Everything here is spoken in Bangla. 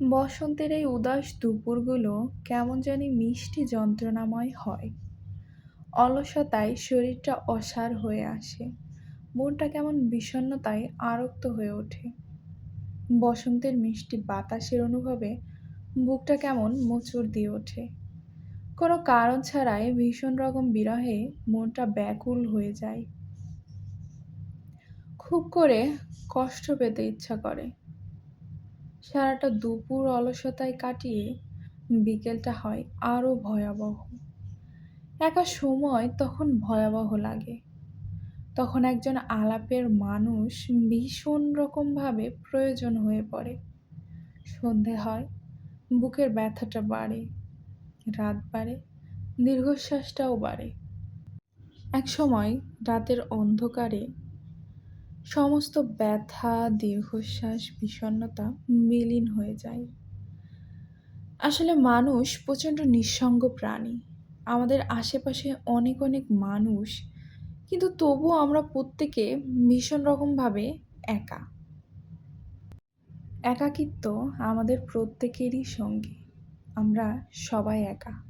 বসন্তের এই উদাস দুপুরগুলো কেমন জানি মিষ্টি যন্ত্রণাময় হয়। অলসতায় শরীরটা অসাড় হয়ে আসে। মনটা কেমন বিষণ্ণতায় আরক্ত হয়ে ওঠে। বসন্তের মিষ্টি বাতাসের অনুভবে বুকটা কেমন মোচড় দিয়ে ওঠে। কোনো কারণ ছাড়াই ভীষণ রকম বিরহে মনটা ব্যাকুল হয়ে যায়। খুব করে কষ্ট পেতে ইচ্ছা করে। সারাটা দুপুর অলসতায় কাটিয়ে বিকেলটা হয় আরও ভয়াবহ। একা সময় তখন ভয়াবহ লাগে। তখন একজন আলাপের মানুষ ভীষণ রকমভাবে প্রয়োজন হয়ে পড়ে। সন্ধে হয়, বুকের ব্যথাটা বাড়ে, রাত বাড়ে, দীর্ঘশ্বাসটাও বাড়ে। এক সময় রাতের অন্ধকারে সমস্ত ব্যথা, দীর্ঘশ্বাস, বিষণ্ণতা বিলীন হয়ে যায়। আসলে মানুষ প্রচণ্ড নিঃসঙ্গ প্রাণী। আমাদের আশেপাশে অনেক অনেক মানুষ, কিন্তু তবুও আমরা প্রত্যেকে ভীষণ রকমভাবে একা। একাকিত্ব আমাদের প্রত্যেকেরই সঙ্গী। আমরা সবাই একা।